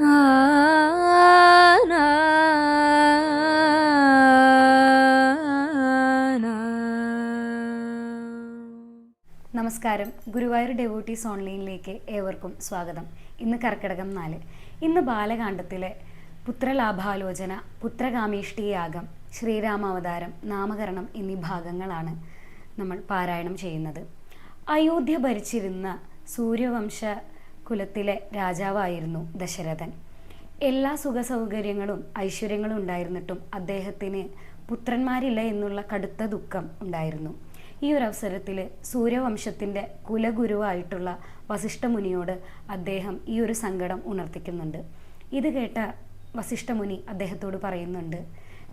നമസ്കാരം. ഗുരുവായൂർ ഡെവോട്ടീസ് ഓൺലൈനിലേക്ക് ഏവർക്കും സ്വാഗതം. ഇന്ന് കർക്കിടകം നാല്. ഇന്ന് ബാലകാണ്ഡത്തിലെ പുത്രലാഭാലോചന പുത്രകാമേഷ്ടി യാഗം ശ്രീരാമാവതാരം നാമകരണം എന്നീ ഭാഗങ്ങളാണ് നമ്മൾ പാരായണം ചെയ്യുന്നത്. അയോധ്യ ഭരിച്ചിരുന്ന സൂര്യവംശ കുലത്തിലെ രാജാവായിരുന്നു ദശരഥൻ. എല്ലാ സുഖ സൗകര്യങ്ങളും ഐശ്വര്യങ്ങളും ഉണ്ടായിരുന്നിട്ടും അദ്ദേഹത്തിന് പുത്രന്മാരില്ല എന്നുള്ള കടുത്ത ദുഃഖം ഉണ്ടായിരുന്നു. ഈ ഒരു അവസരത്തിൽ സൂര്യവംശത്തിന്റെ കുലഗുരുവായിട്ടുള്ള വസിഷ്ഠമുനിയോട് അദ്ദേഹം ഈ ഒരു സങ്കടം ഉണർത്തിക്കുന്നുണ്ട്. ഇത് കേട്ട വസിഷ്ഠമുനി അദ്ദേഹത്തോട് പറയുന്നുണ്ട്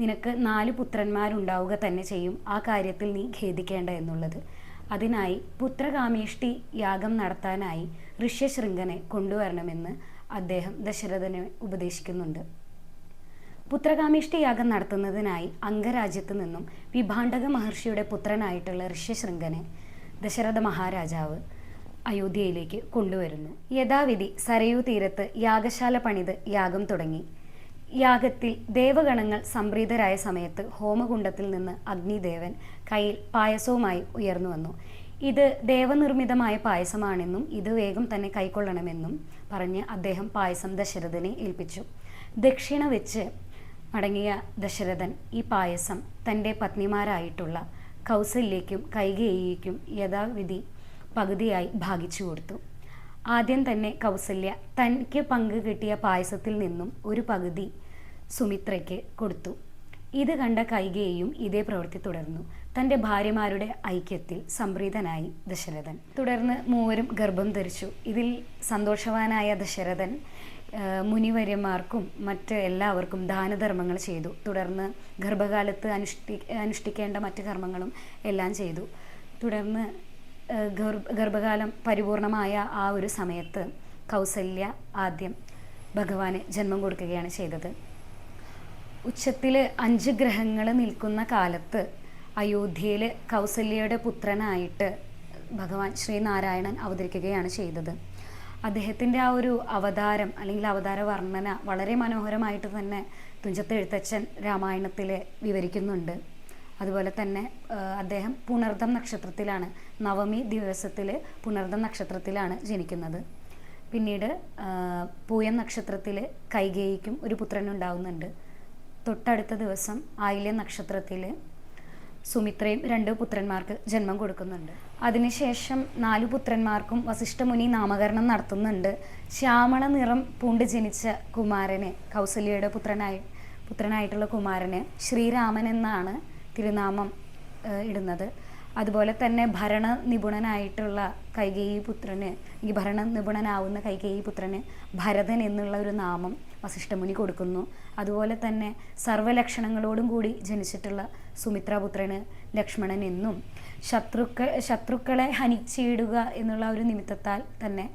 നിനക്ക് നാല് പുത്രന്മാരുണ്ടാവുക തന്നെ ചെയ്യും. ആ കാര്യത്തിൽ നീ ഖേദിക്കേണ്ട എന്നുള്ളത്. അതിനായി പുത്രകാമേഷ്ടി യാഗം നടത്താനായി ഋഷ്യശൃംഗനെ കൊണ്ടുവരണമെന്ന് അദ്ദേഹം ദശരഥനെ ഉപദേശിക്കുന്നുണ്ട്. പുത്രകാമേഷ്ടി യാഗം നടത്തുന്നതിനായി അംഗരാജ്യത്തു നിന്നും വിഭാണ്ഡക മഹർഷിയുടെ പുത്രനായിട്ടുള്ള ഋഷ്യശൃംഗനെ ദശരഥ മഹാരാജാവ് അയോധ്യയിലേക്ക് കൊണ്ടുവരുന്നു. യഥാവിധി സരയൂ തീരത്ത് യാഗശാല പണിത് യാഗം തുടങ്ങി. യാഗത്തിൽ ദേവഗണങ്ങൾ സംപ്രീതരായ സമയത്ത് ഹോമകുണ്ടത്തിൽ നിന്ന് അഗ്നിദേവൻ കയ്യിൽ പായസവുമായി ഉയർന്നു വന്നു. ഇത് ദേവനിർമ്മിതമായ പായസമാണെന്നും ഇത് വേഗം തന്നെ കൈക്കൊള്ളണമെന്നും പറഞ്ഞ് അദ്ദേഹം പായസം ദശരഥനെ ഏൽപ്പിച്ചു. ദക്ഷിണ വെച്ച് മടങ്ങിയ ദശരഥൻ ഈ പായസം തന്റെ പത്നിമാരായിട്ടുള്ള കൗസല്യയ്ക്കും കൈകേയിക്കും യഥാവിധി പകുതിയായി ഭാഗിച്ചു കൊടുത്തു. ആദ്യം തന്നെ കൗസല്യ തനിക്ക് പങ്ക് കിട്ടിയ പായസത്തിൽ നിന്നും ഒരു പകുതി സുമിത്രയ്ക്ക് കൊടുത്തു. ഇത് കണ്ട കൈകേയും ഇതേ പ്രവൃത്തി തുടർന്നു. തന്റെ ഭാര്യമാരുടെ ഐക്യത്തിൽ സംപ്രീതനായി ദശരഥൻ. തുടർന്ന് മൂവരും ഗർഭം ധരിച്ചു. ഇതിൽ സന്തോഷവാനായ ദശരഥൻ മുനിവര്യന്മാർക്കും മറ്റ് എല്ലാവർക്കും ദാനധർമ്മങ്ങൾ ചെയ്തു. തുടർന്ന് ഗർഭകാലത്ത് അനുഷ്ഠി അനുഷ്ഠിക്കേണ്ട മറ്റ് കർമ്മങ്ങളും എല്ലാം ചെയ്തു. തുടർന്ന് ഗർഭ ഗർഭകാലം പരിപൂർണമായ ആ ഒരു സമയത്ത് കൗസല്യ ആദ്യം ഭഗവാന് ജന്മം കൊടുക്കുകയാണ് ചെയ്തത്. ഉച്ചത്തിൽ അഞ്ച് ഗ്രഹങ്ങൾ നിൽക്കുന്ന കാലത്ത് അയോധ്യയിൽ കൗസല്യയുടെ പുത്രനായിട്ട് ഭഗവാൻ ശ്രീനാരായണൻ അവതരിക്കുകയാണ് ചെയ്തത്. അദ്ദേഹത്തിന്റെ ആ ഒരു അവതാരം അല്ലെങ്കിൽ അവതാര വർണന വളരെ മനോഹരമായിട്ട് തന്നെ തുഞ്ചത്ത് എഴുത്തച്ഛൻ രാമായണത്തിൽ വിവരിക്കുന്നുണ്ട്. അതുപോലെ തന്നെ അദ്ദേഹം പുണർദം നക്ഷത്രത്തിലാണ് നവമി ദിവസത്തിൽ പുണർദം നക്ഷത്രത്തിലാണ് ജനിക്കുന്നത്. പിന്നീട് പൂയം നക്ഷത്രത്തിൽ കൈകേയിക്കും ഒരു പുത്രൻ ഉണ്ടാവുന്നുണ്ട്. തൊട്ടടുത്ത ദിവസം ആയില്യ നക്ഷത്രത്തിൽ സുമിത്രയും രണ്ട് പുത്രന്മാർക്ക് ജന്മം കൊടുക്കുന്നുണ്ട്. അതിനുശേഷം നാലു പുത്രന്മാർക്കും വസിഷ്ഠമുനി നാമകരണം നടത്തുന്നുണ്ട്. ശ്യാമള നിറം പൂണ്ട് ജനിച്ച കുമാരനെ കൗസല്യയുടെ പുത്രനായി പുത്രനായിട്ടുള്ള കുമാരന് ശ്രീരാമൻ എന്നാണ് തിരുനാമം ഇടുന്നത്. അതുപോലെ തന്നെ ഭരണ നിപുണനായിട്ടുള്ള കൈകേയി പുത്രന് ഈ ഭരണ നിപുണനാവുന്ന കൈകേയി പുത്രന് ഭരതൻ എന്നുള്ള ഒരു നാമം വസിഷ്ഠമുനി കൊടുക്കുന്നു. അതുപോലെ തന്നെ സർവലക്ഷണങ്ങളോടും കൂടി ജനിച്ചിട്ടുള്ള സുമിത്രാപുത്രന് ലക്ഷ്മണൻ എന്നും ശത്രുക്കൾ ശത്രുക്കളെ ഹനിച്ചിടുക എന്നുള്ള ഒരു നിമിത്തത്താൽ തന്നെ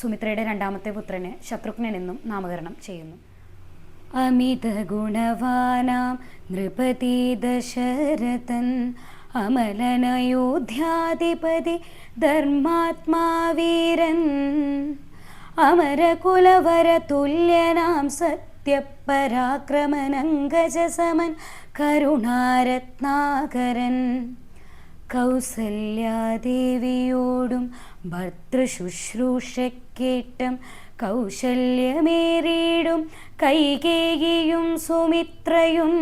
സുമിത്രയുടെ രണ്ടാമത്തെ പുത്രന് ശത്രുഘ്നൻ എന്നും നാമകരണം ചെയ്യുന്നു. അമിത ഗുണവാനാം നൃപതി ദശരഥൻ അമലനയോധ്യാധിപതി ധർമാത്മാ വീരൻ അമരകുലവര തുല്യനാം സത്യപരാക്രമനങ്കജസമൻ കരുണാരത്നാകരൻ. കൗസല്യാദേവിയോടും ഭർതൃശുശ്രൂഷക്കേട്ടം കൗശല്യമേറിയിടും കൈകേയിയും സുമിത്രയും.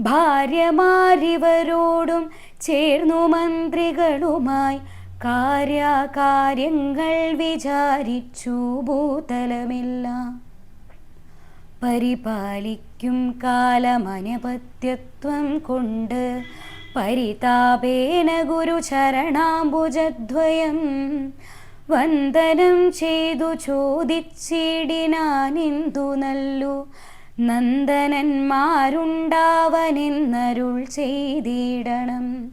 ഭാര്യമാരിവരോടും ചേർന്നു മന്ത്രികളുമായി കാര്യകാര്യങ്ങൾ വിചാരിച്ചു ഭൂതലമെല്ലാം. പരിപാലിക്കും കാലമനപത്യത്വം കൊണ്ട് പരിതാപേന ഗുരുചരണാംബുജദ്വയം. വന്ദനം ചെയ്തു ചോദിച്ചിടിനാനിന്തു നല്ലു. നന്ദനന്മാരുണ്ടാവനെന്നരുൾ ചെയ്തിടണം.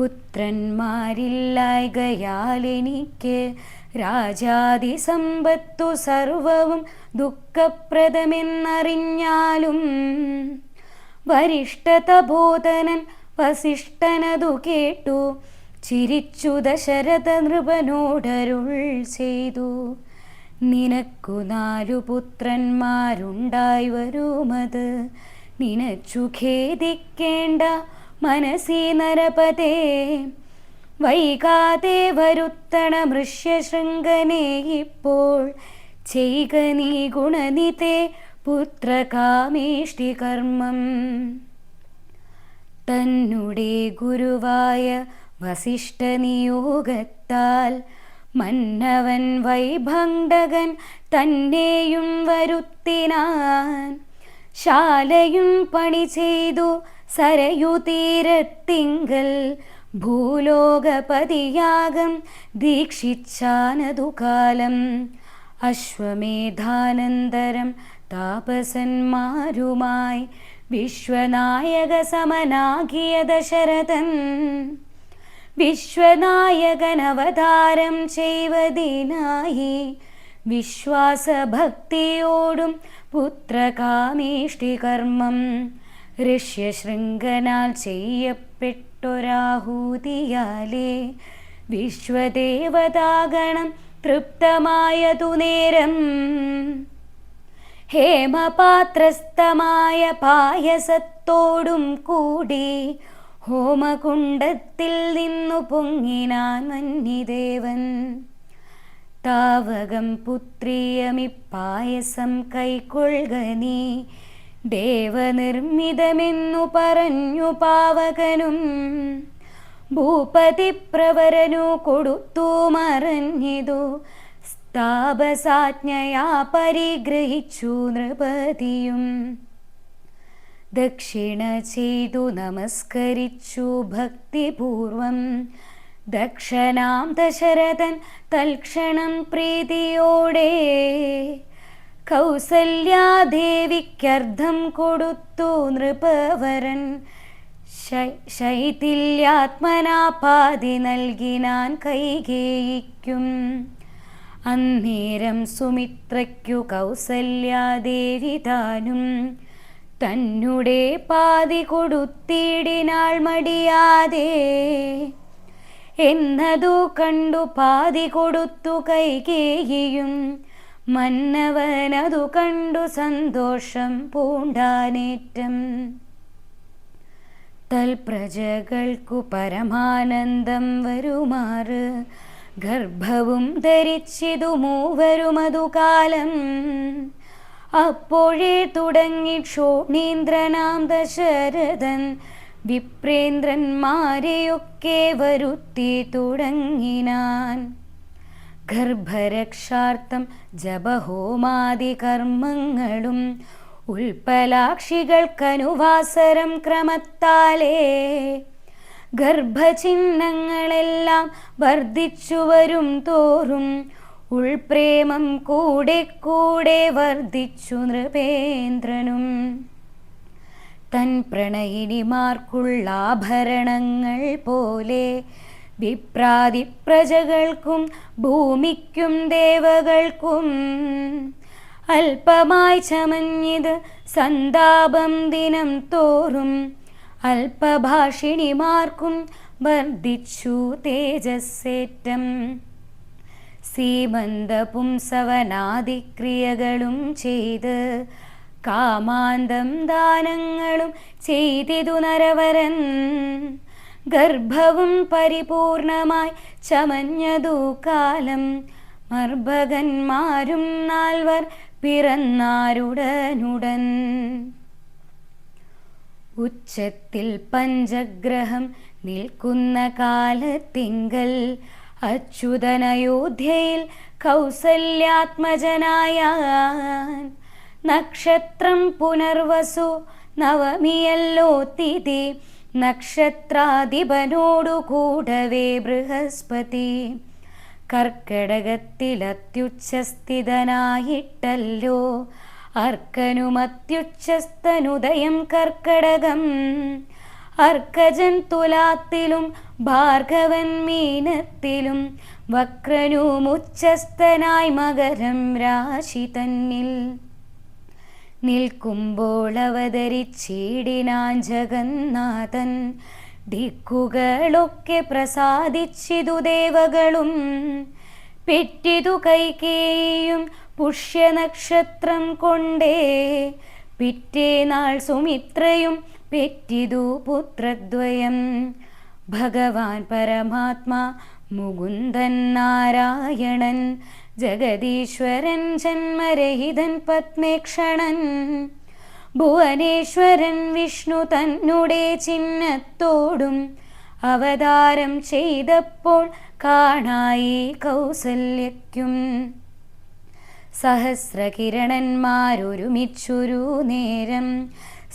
പുത്രന്മാരില്ലായ്കയാൽ എനിക്ക് രാജാതി സമ്പത്തു സർവവും ദുഃഖപ്രദമെന്നറിഞ്ഞാലും വരിഷ്ഠതബോധനൻ വസിഷ്ഠനതു കേട്ടു ചിരിച്ചു ദശരഥ നൃപനോടരുൾ ചെയ്തു. നിനക്കു നാലു പുത്രന്മാരുണ്ടായി വരുമത് നിനച്ചു ഖേദിക്കേണ്ട മനസീ നരപതേ. വൈകാതെ വരുത്തണ മൃഷ്യശൃംഗനെ ഇപ്പോൾ ചെയ്ക നീ ഗുണനിതേ പുത്രകാമേഷ്ടി കർമ്മം. തന്നുടെ ഗുരുവായ വസിഷ്ഠ നിയോഗത്താൽ മന്നവൻ വൈഭണ്ഡകൻ തന്നെയും വരുത്തിനാൻ. ശാലയും പണി ചെയ്തു സരയു തീരത്തിങ്കൽ ഭൂലോകപതിയാകം ദീക്ഷിച്ചാനതു കാലം അശ്വമേധാനന്തരം താപസന്മാരുമായി വിശ്വനായക സമനാകിയ ദശരഥൻ വിശ്വനായകനവതാരം ചെയ്വതിനായി വിശ്വാസഭക്തിയോടും പുത്രകാമേഷ്ടി കർമ്മം ഋഷ്യശൃംഗനാൽ ചെയ്യപ്പെട്ടൊരാഹൂതിയാലേ വിശ്വദേവതാഗണം തൃപ്തമായതു നേരം. ഹേമപാത്രസ്ഥമായ പായസത്തോടും കൂടി ഹോമകുണ്ടത്തിൽ നിന്നു പൊങ്ങിനാൻ മന്നിദേവൻ താവകം പുത്രിയമിപ്പായസം കൈക്കൊള്ളുക നീ ദേവനിർമ്മിതമെന്നു പറഞ്ഞു പാവകനും. ഭൂപതി പ്രവരനു കൊടുത്തു മറഞ്ഞിതു. താപസാജ്ഞയാ പരിഗ്രഹിച്ചു നൃപതിയും. ദക്ഷിണ ചെയ്തു നമസ്കരിച്ചു ഭക്തിപൂർവം. ദക്ഷനാം ദശരഥൻ തൽക്ഷണം പ്രീതിയോടെ കൗസല്യാദേവിക്കർദ്ധം കൊടുത്തു നൃപവരൻ. പാതി നൽകിനാൻ കൈകേയിക്കും. അന്നേരം സുമിത്രയ്ക്കു കൗസല്യാദേവി താനും. തന്നുടെ പാതി കൊടുത്തിടിനാൾ മടിയാതെ. എന്നതു കണ്ടു പാതി കൊടുത്തു കൈകേയും മന്നവനതു കണ്ടു സന്തോഷം പൂണ്ടാനേറ്റം. തൽപ്രജകൾക്കു പരമാനന്ദം വരുമാറ്. ഗർഭവും ധരിച്ചിതു മൂവരുമതു കാലം. അപ്പോഴേ തുടങ്ങി ക്ഷോണീന്ദ്രനാം ദശരഥൻ. വിപ്രേന്ദ്രന്മാരെയൊക്കെ വരുത്തി തുടങ്ങിനാൻ. ഗർഭരക്ഷാർത്ഥം ജപഹോമാദി കർമ്മങ്ങളും ഉൽപ്പലാക്ഷികൾക്കനുവാസരം ക്രമത്താലേ. ഗർഭചിഹ്നങ്ങളെല്ലാം വർദ്ധിച്ചു വരും തോറും ഉൾപ്രേമം കൂടെ കൂടെ വർദ്ധിച്ചു നൃപേന്ദ്രനും. തൻ പ്രണയിനിമാർക്കുള്ള ആഭരണങ്ങൾ പോലെ വിപ്രാതി പ്രജകൾക്കും ഭൂമിക്കും ദേവകൾക്കും അല്പമായി ചമഞ്ഞത് സന്താപം ദിനം തോറും അല്പഭാഷിണിമാർക്കും വർദ്ധിച്ചു തേജസ്സേറ്റം. സീമന്ത പുംസവനാദിക്രിയകളും ചെയ്ത് കാമാന്തം ദാനങ്ങളും ചെയ്തിതു നരവരൻ ഗർഭവും പരിപൂർണമായി ചമഞ്ഞതു കാലം. മർഭകന്മാരും നാൽവർ പിറന്നാരുടനുടൻ. ഉച്ചത്തിൽ പഞ്ചഗ്രഹം നിൽക്കുന്ന കാലത്തിങ്കൽ. അച്യുതനയോധ്യയിൽ കൗസല്യാത്മജനായ നക്ഷത്രം പുനർവസു നവമിയല്ലോ തിഥി. നക്ഷത്രാധിപനോടു കൂടവേ ബൃഹസ്പതി. കർക്കടകത്തിലത്യുച്ഛസ്ഥിതനായിട്ടല്ലോ. അർക്കനുമത്യുച്ഛസ്തനുദയം കർക്കടകം. അർക്കജൻ തുലാത്തിലും ഭാർഗവൻ മീനത്തിലും വക്രനുമുച്ഛസ്ഥനായി മകരം രാശി തന്നിൽ. നിൽക്കുമ്പോൾ അവതരിച്ചിടിനാൻ ജഗന്നാഥൻ. ദിക്കുകളൊക്കെ പ്രസാദിച്ചിതു ദേവകളും. പെറ്റിതു കൈകേയും പുഷ്യനക്ഷത്രം കൊണ്ടേ. പിറ്റേനാൾ സുമിത്രയും പെറ്റിതു പുത്രദ്വയം. ഭഗവാൻ പരമാത്മാ മുകുന്ദൻ നാരായണൻ. ജഗദീശ്വരൻ ജന്മരഹിതൻ പത്മേക്ഷണൻ. ഭുവനേശ്വരൻ വിഷ്ണു തന്നുടെ ചിഹ്നത്തോടും അവതാരം ചെയ്തപ്പോൾ കാണായി കൗസല്യയ്ക്കും. സഹസ്രകിരണന്മാരൊരുമിച്ചൊരു നേരം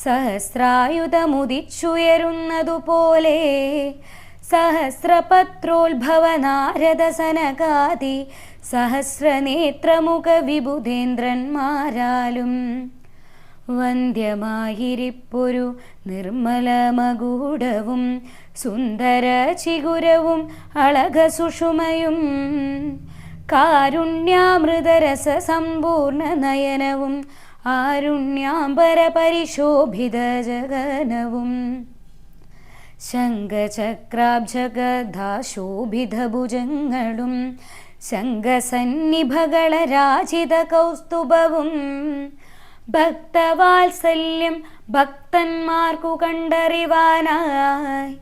സഹസ്രായുധമുദിച്ചുയരുന്നതുപോലെ സഹസ്രപത്രോത്ഭവ നാരദ സനകാദി സഹസ്രനേത്രമുഖ വിബുധേന്ദ്രന്മാരാലും വന്ധ്യമായിരിപ്പൊരു നിർമ്മലമകൂടവും സുന്ദര ചിഗുരവും അളക സുഷുമയും കാരുണ്യാമൃതരസ സമ്പൂർണ നയനവും ആരുണ്യാംബര പരിശോഭിത ജഗനവും ശംഖചക്രാബ്ജഗധാശോഭിതഭുജങ്ങളും ശംഖസന്നിഭകള രാജിത കൗസ്തുഭവും ഭക്തവാത്സല്യം ഭക്തന്മാർക്കു കണ്ടറിവാനായി.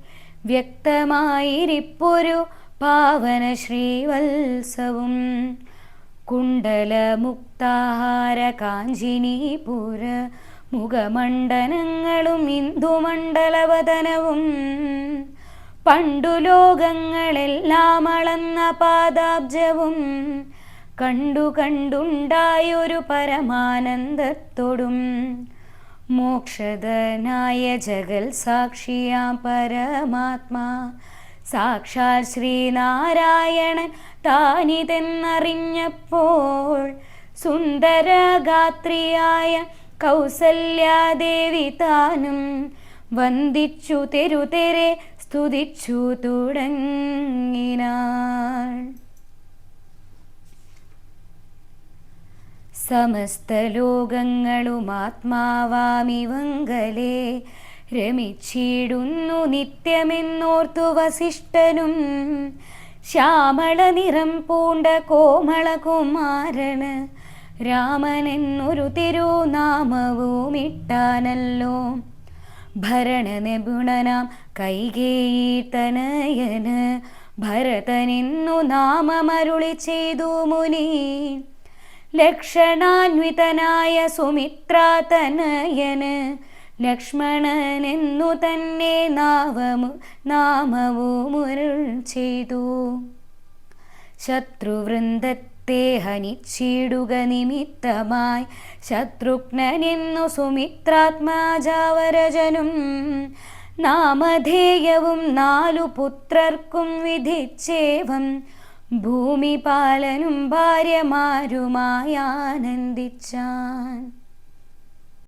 വ്യക്തമായിരിപ്പൊരു പാവന ശ്രീവത്സവും കുണ്ടലമുക്താഹാര കാഞ്ചിനീപുര മുഖമണ്ഡനങ്ങളും ഇന്ദുമണ്ഡലവദനവും. പണ്ടു ലോകങ്ങളെല്ലാം അളന്ന പാദാബ്ജവും കണ്ടു കണ്ടുണ്ടായൊരു പരമാനന്ദത്തോടും മോക്ഷദനായ ജഗൽ സാക്ഷിയാ പരമാത്മാ. സാക്ഷാൽ ശ്രീനാരായണൻ താനിതെന്നറിഞ്ഞപ്പോൾ സുന്ദരഗാത്രിയായ കൗസല്യാദേവി താനും വന്ദിച്ചു തെരുതെരെ സ്തുതിച്ചു തുടങ്ങിനാൾ. സമസ്ത ലോകങ്ങളും ആത്മാവാമിവങ്കലേ രമിച്ചിടുന്നു നിത്യമെന്നോർത്തു വസിഷ്ഠനും. ശ്യാമള നിറം പൂണ്ട കോമള കുമാരന് രാമനെന്നൊരു തിരുനാമവും ഇട്ടാനല്ലോ ഭരണനിപുണനാം കൈകേയിതനയന് ഭരതനിന്നു നാമമരുളി ചെയ്തു മുനി. ലക്ഷണാന്വിതനായ സുമിത്രാതനയന് ലക്ഷ്മണനെന്നു തന്നെ നാവമു നാമവുമുരുൾ ചെയ്തു. ശത്രുവൃന്ദത്തെ ഹനിച്ചിടുക നിമിത്തമായി. ശത്രുഘ്നെന്നു സുമിത്രാത്മാജാവരജനും നാമധേയവും നാലു പുത്രർക്കും വിധിച്ചേവം. ഭൂമിപാലനും ഭാര്യമാരുമായി ആനന്ദിച്ചാൻ.